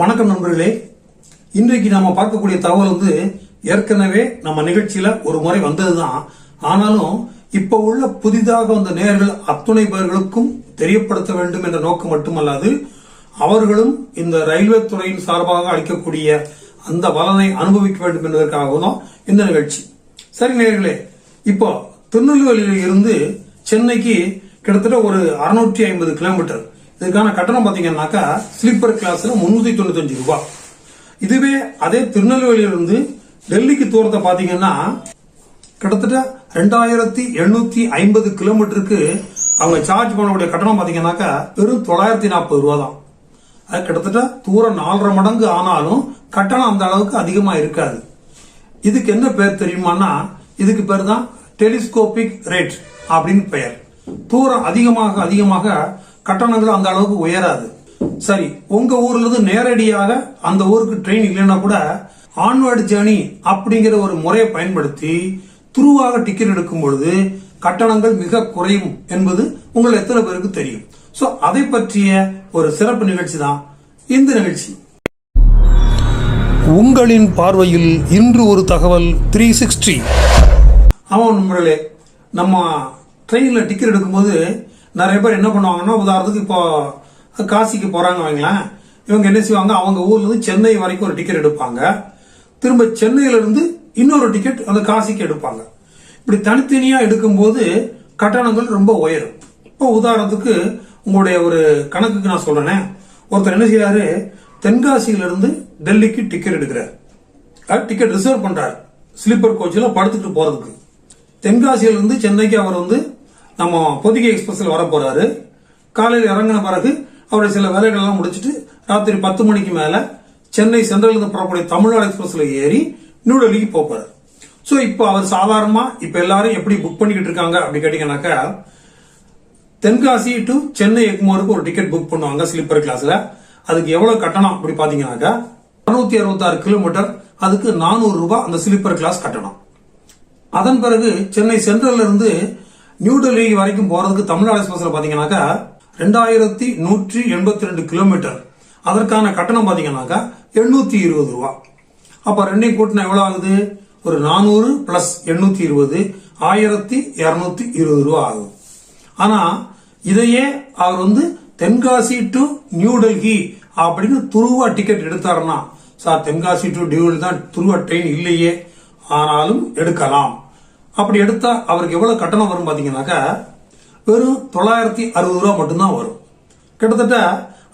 வணக்கம் நண்பர்களே. இன்றைக்கு நாம பார்க்கக்கூடிய தகவல் வந்து ஏற்கனவே நம்ம நிகழ்ச்சியில ஒரு முறை வந்ததுதான். ஆனாலும் இப்ப உள்ள புதிதாக வந்த நேர்கள் அத்துணை பேர்களுக்கும் தெரியப்படுத்த வேண்டும் என்ற நோக்கம் மட்டுமல்லாது அவர்களும் இந்த ரயில்வே துறையின் சார்பாக அளிக்கக்கூடிய அந்த பலனை அனுபவிக்க வேண்டும் என்பதற்காகவும் தான் இந்த நிகழ்ச்சி. சரி நேர்களே இப்போ திருநெல்வேலியில் இருந்து சென்னைக்கு கிட்டத்தட்ட ஒரு அறுநூற்றி ஐம்பது கிலோமீட்டர் இதுக்கான கட்டணம் பார்த்தீங்கன்னாக்கா ஸ்லீப்பர் கிளாஸில் முந்நூற்றி தொண்ணூத்தஞ்சு ரூபா. இதுவே அதே திருநெல்வேலியிலிருந்து டெல்லிக்கு தூரத்தை பார்த்தீங்கன்னா கிட்டத்தட்ட ரெண்டாயிரத்தி எண்ணூற்றி ஐம்பது கிலோமீட்டருக்கு அவங்க சார்ஜ் பண்ணக்கூடிய கட்டணம் பார்த்தீங்கன்னாக்கா வெறும் தொள்ளாயிரத்தி நாற்பது ரூபா தான். அது கிட்டத்தட்ட தூரம் நாலரை மடங்கு ஆனாலும் கட்டணம் அந்த அளவுக்கு அதிகமாக இருக்காது. இதுக்கு என்ன பேர் தெரியுமானா இதுக்கு பேர் தான் டெலிஸ்கோபிக் ரேட் அப்படின்னு பெயர். தூரம் அதிகமாக அதிகமாக கட்டணங்கள் அந்த அளவுக்கு உயராது. சரி உங்க ஊர்ல இருந்து நேரடியாக அந்த ஊருக்கு ட்ரெயின் இல்லைன்னா கூட ஆன்வர்டு ஜேர்னி அப்படிங்கிற ஒரு முறையை பயன்படுத்தி துருவாக டிக்கெட் எடுக்கும் பொழுது கட்டணங்கள் மிக குறையும் என்பது உங்கள் எத்தனை பேருக்கு தெரியும். சோ அதை பற்றிய ஒரு சிறப்பு நிகழ்ச்சி தான் இந்த நிகழ்ச்சி. உங்களின் பார்வையில் இன்று ஒரு தகவல் த்ரீ சிக்ஸ்டி ஆமாம் நண்பர்களே நம்ம ட்ரெயினில் டிக்கெட் எடுக்கும்போது நிறைய பேர் என்ன பண்ணுவாங்கன்னா உதாரணத்துக்கு இப்போ காசிக்கு போகிறாங்க வைங்களேன். இவங்க என்ன செய்வாங்க அவங்க ஊர்லேருந்து சென்னை வரைக்கும் ஒரு டிக்கெட் எடுப்பாங்க. திரும்ப சென்னையிலேருந்து இன்னொரு டிக்கெட் அந்த காசிக்கு எடுப்பாங்க. இப்படி தனித்தனியாக எடுக்கும்போது கட்டணங்கள் ரொம்ப உயரும். இப்போ உதாரணத்துக்கு உங்களுடைய ஒரு கணக்குக்கு நான் சொல்கிறேனே ஒருத்தர் என்ன செய்யறாரு தென்காசியிலிருந்து டெல்லிக்கு டிக்கெட் எடுக்கிறார். டிக்கெட் ரிசர்வ் பண்ணுறாரு ஸ்லீப்பர் கோச்சில் படுத்துட்டு போகிறதுக்கு தென்காசியிலேருந்து சென்னைக்கு அவர் வந்து நம்ம பொதிகை எக்ஸ்பிரஸில் வர போறாரு. காலையில் இறங்கின பிறகு அவருடைய சில வேலைகள்லாம் முடிச்சுட்டு முடிச்சிட்டு ராத்திரி பத்து மணிக்கு மேலே சென்னை சென்ட்ரலிருந்து புறப்படைய தமிழ்நாடு எக்ஸ்பிரஸில் ஏறி நியூடெல்லிக்கு போகிறார் ஸோ இப்போ அவர் சாதாரணமாக இப்போ எல்லாரும் எப்படி புக் பண்ணிக்கிட்டு இருக்காங்க அப்படி கேட்டிங்கனாக்கா தென்காசி டு சென்னை எக்மோருக்கு ஒரு டிக்கெட் புக் பண்ணுவாங்க ஸ்லீப்பர் கிளாஸில் அதுக்கு எவ்வளோ கட்டணம் அப்படி பார்த்தீங்கன்னாக்கா அறுநூத்தி அறுபத்தாறு கிலோமீட்டர் அதுக்கு நானூறு ரூபாய் அந்த ஸ்லீப்பர் கிளாஸ் கட்டணம். அதன் பிறகு சென்னை சென்ட்ரல்ல இருந்து நியூ டெல்லி வரைக்கும் போறதுக்கு தமிழ்நாடு எக்ஸ்பிரஸ்ல பாத்தீங்கன்னாக்கா ரெண்டாயிரத்தி நூற்றி எண்பத்தி ரெண்டு கிலோமீட்டர் அதற்கான கட்டணம் பாத்தீங்கன்னாக்கா எண்ணூத்தி இருபது ரூபா. அப்ப ரெண்டையும் கூட்டினா எவ்வளவு ஆகுது? ஒரு நானூறு பிளஸ் எண்ணூத்தி இருபது ஆயிரத்தி இருநூத்தி இருபது ரூபா ஆகும் ஆனா இதையே அவர் வந்து தென்காசி டு நியூ டெல்லி அப்படின்னு துருவா டிக்கெட் எடுத்தாருன்னா சார் தென்காசி டு டியூல் தான் துருவா ட்ரெயின் இல்லையே ஆனாலும் எடுக்கலாம். அப்படி எடுத்தா அவருக்கு எவ்வளவு கட்டணம் வரும் பாத்தீங்கன்னாக்கா வெறும் தொள்ளாயிரத்தி அறுபது ரூபா மட்டும்தான் வரும். கிட்டத்தட்ட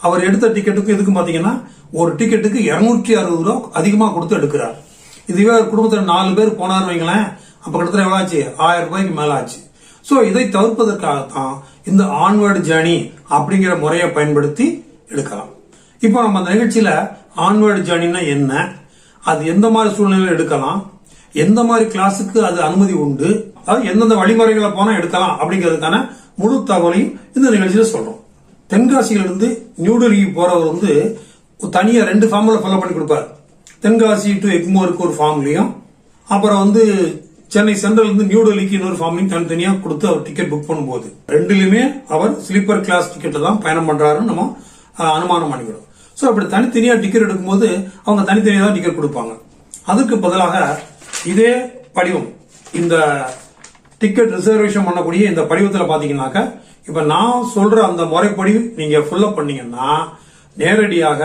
அவர் எடுத்த டிக்கெட்டுக்கு எதுக்கு பாத்தீங்கன்னா ஒரு டிக்கெட்டுக்கு இருநூற்றி அறுபது ரூபா அதிகமா கொடுத்து எடுக்கிறார். இதுவே ஒரு குடும்பத்தில் நாலு பேர் போனாரு வைங்களேன் அப்ப கிட்டத்தட்ட எவ்வளவு ஆச்சு? ஆயிரம் ரூபாய்க்கு மேல ஆச்சு. சோ இதை தவிர்ப்பதற்காகத்தான் இந்த ஆன்வர்டு ஜேர்னி அப்படிங்கிற முறையை பயன்படுத்தி எடுக்கலாம். இப்போ நம்ம அந்த நிகழ்ச்சியில ஆன்வர்டு ஜேர்னின்னா என்ன? அது எந்த மாதிரி சூழ்நிலையில் எடுக்கலாம்? எந்த மாதிரி கிளாஸுக்கு அது அனுமதி உண்டு அது எந்தெந்த வழிமுறைகளை போனா எடுக்கலாம் அப்படிங்கிறதுக்கான முழு தகவலையும் இந்த நிகழ்ச்சியில சொல்றோம். தென்காசியிலிருந்து நியூடெல்லிக்கு போகிறவர் போறவர் வந்து தனியா ரெண்டு ஃபார்ம்ல ஃபில்அப் பண்ணி கொடுப்பார். தென்காசி டு எக்மோருக்கு ஒரு ஃபார்ம்லையும் அப்புறம் வந்து சென்னை சென்ட்ரல் இருந்து நியூ டெல்லிக்கு இன்னொரு ஃபார்ம்லையும் தனித்தனியா கொடுத்து அவர் டிக்கெட் புக் பண்ணும்போது ரெண்டுலயுமே அவர் ஸ்லீப்பர் கிளாஸ் டிக்கெட்டை தான் பயணம் பண்றாருன்னு நம்ம அனுமானம் பண்ணிக்கிறோம். ஸோ அப்படி தனித்தனியாக டிக்கெட் எடுக்கும்போது அவங்க தனித்தனியாக தான் டிக்கெட் கொடுப்பாங்க. அதுக்கு பதிலாக இதே படிவம். இந்த டிக்கெட் ரிசர்வேஷன் பண்ணக்கூடிய இந்த படிவத்தில் பார்த்தீங்கன்னாக்க இப்ப நான் சொல்ற அந்த முறைப்படி நீங்க ஃபுல்லப் பண்ணீங்கன்னா நேரடியாக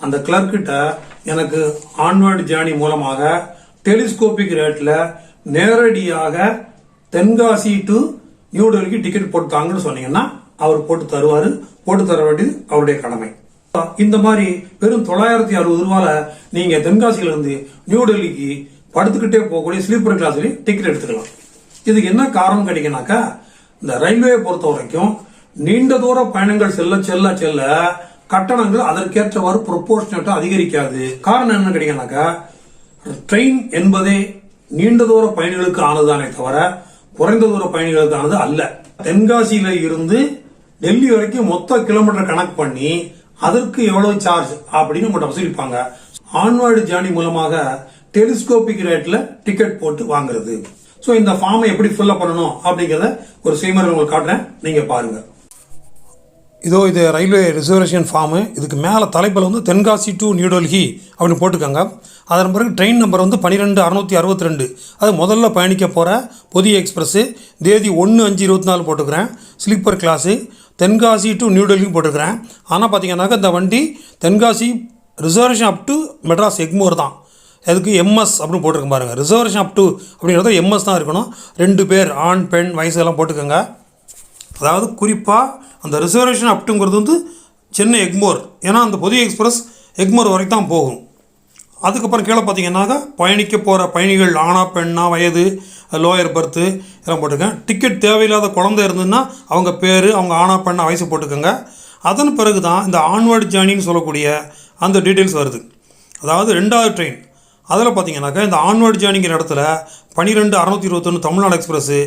அந்த கிளர்க்கிட்ட எனக்கு ஆன்வர்டு ஜேர்னி மூலமாக டெலிஸ்கோபிக் ரேட்ல நேரடியாக தென்காசி டு நியூ டெல்லிக்கு டிக்கெட் போட்டு தாங்கன்னு சொன்னீங்கன்னா அவர் போட்டு தருவாரு. போட்டு தர வேண்டியது அவருடைய கடமை. இந்த மாதிரி வெறும் தொள்ளாயிரத்தி அறுபது ரூபால நீங்க தென்காசியிலிருந்து நியூ டெல்லிக்கு படுத்துக்கிட்டே போகக்கூடிய ஸ்லீப்பர் கிளாஸ்லையும் டிக்கெட் எடுத்துக்கலாம். இதுக்கு என்ன காரணம் கிடைக்குனாக்கா இந்த ரயில்வே பொறுத்த வரைக்கும் நீண்ட தூர பயணங்கள் செல்ல செல்ல செல்ல கட்டணங்கள் அதற்கேற்றவாறு ப்ரொபோர்ஷனேட்டா அதிகரிக்காது. காரணம் என்ன கிடைக்குனாக்கா ட்ரெயின் என்பதே நீண்ட தூர பயணிகளுக்கு ஆனதுதானே தவிர குறைந்த தூர பயணிகளுக்கு ஆனது அல்ல. தென்காசியில இருந்து டெல்லி வரைக்கும் மொத்த கிலோமீட்டர் கணக்கு பண்ணி அதற்கு எவ்வளவு சார்ஜ் அப்படின்னு நம்மகிட்ட வசூலிப்பாங்க. ஆன்வாய்டு ஜேர்னி மூலமாக டெலிஸ்கோபிக் ரேட்ல டிக்கெட் போட்டு வாங்குறது. ஸோ இந்த ஃபார்மை எப்படி ஃபில்லப் பண்ணணும் அப்படிங்கிறத ஒரு செய்முறை உங்களுக்கு காட்டுறேன். நீங்கள் பாருங்க. இதோ இது ரயில்வே ரிசர்வேஷன் ஃபார்மு இதுக்கு மேலே தலைப்பில் வந்து தென்காசி டு நியூடெல்லி அப்படின்னு போட்டுக்கோங்க அதன் பிறகு ட்ரெயின் நம்பர் வந்து பன்னிரெண்டு அறநூற்றி அறுபத்தி ரெண்டு அது முதல்ல பயணிக்க போகிற புதிய எக்ஸ்பிரஸ்ஸு தேதி ஒன்று அஞ்சு இருபத்தி நாலு போட்டுக்கிறேன். Sleeper class Tenkasi to New Delhi போட்டுக்கிறேன் ஆனால் பார்த்தீங்கன்னாக்கா இந்த வண்டி Tenkasi reservation up to Madras Egmore தான். அதுக்கு எம்எஸ் அப்படின்னு போட்டிருக்க பாருங்கள் ரிசர்வேஷன் அப் டு அப்படிங்கிறது எம்எஸ் தான் இருக்கணும். ரெண்டு பேர் ஆண் பெண் வயசு எல்லாம் போட்டுக்கோங்க. அதாவது குறிப்பாக அந்த ரிசர்வேஷன் அப்டுங்கிறது வந்து சென்னை எக்மோர். ஏன்னா அந்த புதிய எக்ஸ்பிரஸ் எக்மோர் வரைக்கும் தான் போகும். அதுக்கப்புறம் கீழே பார்த்தீங்கன்னாக்கா பயணிக்க போகிற பயணிகள் ஆணா பெண்ணா வயது லோயர் பர்த்து எல்லாம் போட்டுக்கேன் டிக்கெட் தேவையில்லாத குழந்தை இருந்ததுன்னா அவங்க பேர் அவங்க ஆணா பெண்ணா வயசு போட்டுக்கோங்க. அதன் பிறகு தான் இந்த ஆன்வர்டு ஜேர்னின்னு சொல்லக்கூடிய அந்த டீட்டெயில்ஸ் வருது. அதாவது ரெண்டாவது ட்ரெயின் அதில் பார்த்தீங்கன்னாக்கா இந்த ஆன்வர்டு ஜேர்னிங்கிற இடத்துல பன்னிரெண்டு அறநூற்றி இருபத்தொன்று தமிழ்நாடு எக்ஸ்பிரஸ்ஸு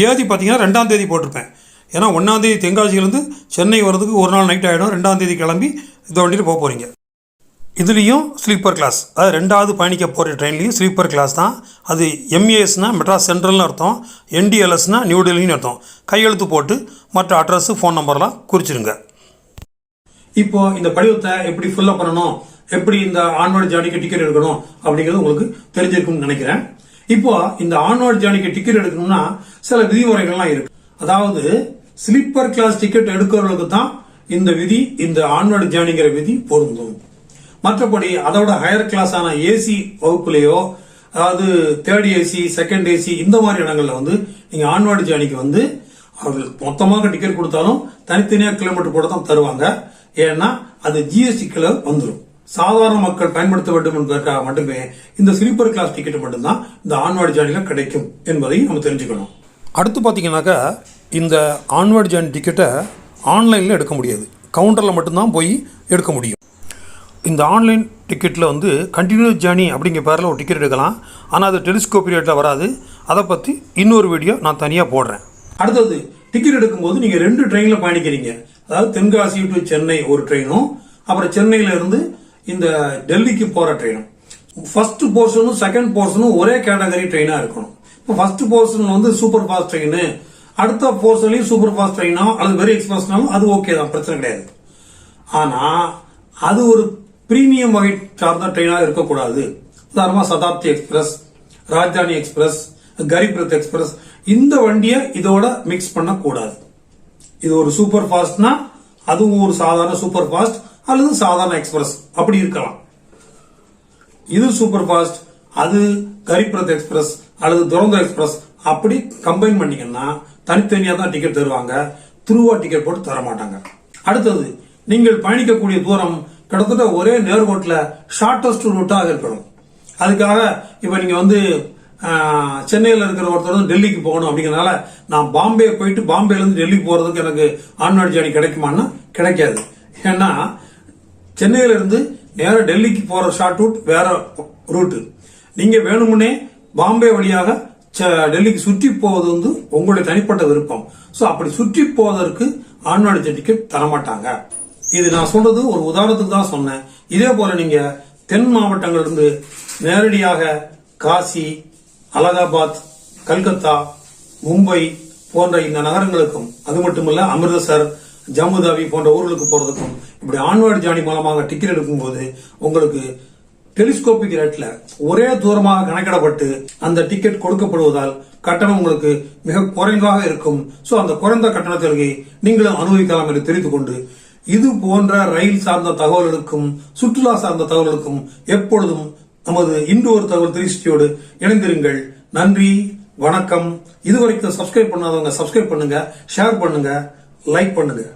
தேதி பார்த்தீங்கன்னா ரெண்டாம் தேதி போட்டிருப்பேன். ஏன்னா ஒன்றாந்தேதி தென்காசியிலேருந்து சென்னை வர்றதுக்கு ஒரு நாள் நைட் ஆகிடும் ரெண்டாம் தேதி கிளம்பி இந்த வண்டியில் போக போகிறீங்க இதுலேயும் ஸ்லீப்பர் கிளாஸ் அதாவது ரெண்டாவது பயணிக்க போகிற ட்ரெயின்லேயும் ஸ்லீப்பர் கிளாஸ் தான். அது எம்ஏஎஸ்னா மெட்ராஸ் சென்ட்ரல்னு அர்த்தம். என்டிஎல்எஸ்னா நியூ டெல்லின்னு அர்த்தம். கையெழுத்து போட்டு மற்ற அட்ரஸு ஃபோன் நம்பர்லாம் குறிச்சிருங்க. இப்போ இந்த படிவத்தை எப்படி ஃபில்லப் பண்ணணும்? எப்படி இந்த ஆன்வார்டு ஜானிக்கு டிக்கெட் எடுக்கணும் அப்படிங்கிறது உங்களுக்கு தெரிஞ்சிருக்கும்னு நினைக்கிறேன். இப்போ இந்த ஆன்வார்டு ஜானிக்கு டிக்கெட் எடுக்கணும்னா சில விதிமுறைகள்லாம் இருக்கு. அதாவது ஸ்லீப்பர் கிளாஸ் டிக்கெட் எடுக்கிறவங்களுக்கு தான் இந்த விதி இந்த ஆன்வார்டு ஜானிங்கிற விதி பொருந்தும். மற்றபடி அதோட ஹையர் கிளாஸான ஆன ஏசி வகுப்புலேயோ அதாவது தேர்ட் ஏசி செகண்ட் ஏசி இந்த மாதிரி இடங்கள்ல வந்து நீங்க ஆன்வார்டு ஜானிக்கு வந்து அவர்கள் மொத்தமாக டிக்கெட் கொடுத்தாலும் தனித்தனியாக கிலோமீட்டர் கூட தான் தருவாங்க. ஏன்னா அது ஜிஎஸ்டிக்குள்ள வந்துடும் சாதாரண மக்கள் பயன்படுத்த வேண்டும் என்பதற்காக மட்டுமே இந்த ஸ்லீப்பர் கிளாஸ் டிக்கெட் மட்டும்தான் இந்த ஆன்வர்டு ஜேர்னில கிடைக்கும் என்பதை நம்ம தெரிஞ்சுக்கணும். அடுத்து பார்த்தீங்கன்னாக்கா இந்த ஆன்வர்டு ஜேர்னி டிக்கெட்டை ஆன்லைனில் எடுக்க முடியாது. கவுண்டரில் மட்டும்தான் போய் எடுக்க முடியும். இந்த ஆன்லைன் டிக்கெட்டில் வந்து கண்டினியூஸ் ஜேர்னி அப்படிங்கிற பேரில் ஒரு டிக்கெட் எடுக்கலாம். ஆனால் அது டெலிஸ்கோப் பீரியடில் வராது. அதை பற்றி இன்னொரு வீடியோ நான் தனியாக போடுறேன். அடுத்தது டிக்கெட் எடுக்கும்போது நீங்கள் ரெண்டு ட்ரெயினில் பயணிக்கிறீங்க. அதாவது தென்காசி டு சென்னை ஒரு ட்ரெயினும் அப்புறம் சென்னையில இருந்து இந்த டெல்லிக்கு போகிற ட்ரெயினும் ஃபர்ஸ்ட் போர்ஷனும் செகண்ட் போர்ஷனும் ஒரே கேட்டகரி ட்ரெயினாக இருக்கணும். இப்போ ஃபர்ஸ்ட் போர்ஷன் வந்து சூப்பர் ஃபாஸ்ட் ட்ரெயின் அடுத்த போர்ஷன்லையும் சூப்பர் ஃபாஸ்ட் ட்ரெயினோ அல்லது வெரி எக்ஸ்பிரஸ்னாலும் அது ஓகே தான் பிரச்சனை கிடையாது. ஆனா அது ஒரு பிரீமியம் வகை சார்ந்த ட்ரெயினாக இருக்கக்கூடாது. உதாரணமாக Shatabdi express Rajdhani express Garib Rath express இந்த வண்டியை இதோட மிக்ஸ் பண்ணக்கூடாது. இது ஒரு சூப்பர் ஃபாஸ்ட்னா அதுவும் ஒரு சாதாரண சூப்பர் ஃபாஸ்ட் அல்லது சாதாரண எக்ஸ்பிரஸ் அப்படி இருக்கலாம் இது சூப்பர் ஃபாஸ்ட் அது கரிப்ரத் எக்ஸ்பிரஸ் அல்லது துரந்தோ எக்ஸ்பிரஸ் அப்படி கம்பைன் பண்ணீங்கன்னா தனித்தனியா தான் டிக்கெட் தருவாங்க திருவா டிக்கெட் போட்டு தர மாட்டாங்க அடுத்தது நீங்கள் பயணிக்கக்கூடிய தூரம் கிட்டத்தட்ட ஒரே நேர்கோட்டில் ஷார்டஸ்ட் ரூட்டாக இருக்கணும் அதுக்காக இப்போ நீங்கள் வந்து சென்னையில் இருக்கிற ஒருத்தர் வந்து டெல்லிக்கு போகணும் அப்படிங்கறதுனால நான் பாம்பே போயிட்டு பாம்பேலேருந்து டெல்லி டெல்லிக்கு எனக்கு ஆன்வர்ட் ஜேர்னி கிடைக்குமான்னா கிடைக்காது ஏன்னா சென்னையில இருந்து டெல்லிக்கு போற ஷார்ட் ரூட் வேற ரூட் நீங்க வேணுமுன்னே பாம்பே வழியாக ச- டெல்லிக்கு சுற்றி போவது வந்து உங்களுடைய தனிப்பட்ட விருப்பம். சோ அப்படி சுற்றி போவதற்கு ஆன்வர்டு டிக்கெட் தரமாட்டாங்க. இது நான் சொல்றது ஒரு உதாரணத்துக்கு தான் சொன்னேன். இதே போல நீங்க தென் மாவட்டங்கள்ல இருந்து நேரடியாக காசி அலகாபாத் கல்கத்தா மும்பை போன்ற இந்த நகரங்களுக்கும் அது மட்டுமல்ல அமிர்தசர் ஜாமுதாவி போன்ற ஊர்களுக்கு போறதுக்கும் இப்படி ஆன்வாய்டு ஜானி மூலமாக டிக்கெட் எடுக்கும்போது உங்களுக்கு டெலிஸ்கோபிக் ரேட்ல ஒரே தூரமாக கணக்கிடப்பட்டு அந்த டிக்கெட் கொடுக்கப்படுவதால் கட்டணம் உங்களுக்கு மிக குறைவாக இருக்கும். சோ அந்த குறைந்த கட்டணத்திற்கு நீங்களும் அனுபவிக்கலாம் என்று தெரிந்து கொண்டு இது போன்ற ரயில் சார்ந்த தகவல்களுக்கும் சுற்றுலா சார்ந்த தகவல்களுக்கும் எப்பொழுதும் நமது இன்டோர் தகவல் திருஷ்டியோடு இணைந்திருங்கள். நன்றி வணக்கம். இதுவரைக்கும் சப்ஸ்கிரைப் பண்ணாதவங்க சப்ஸ்கிரைப் பண்ணுங்க ஷேர் பண்ணுங்க. லைக் பண்ணுங்கள்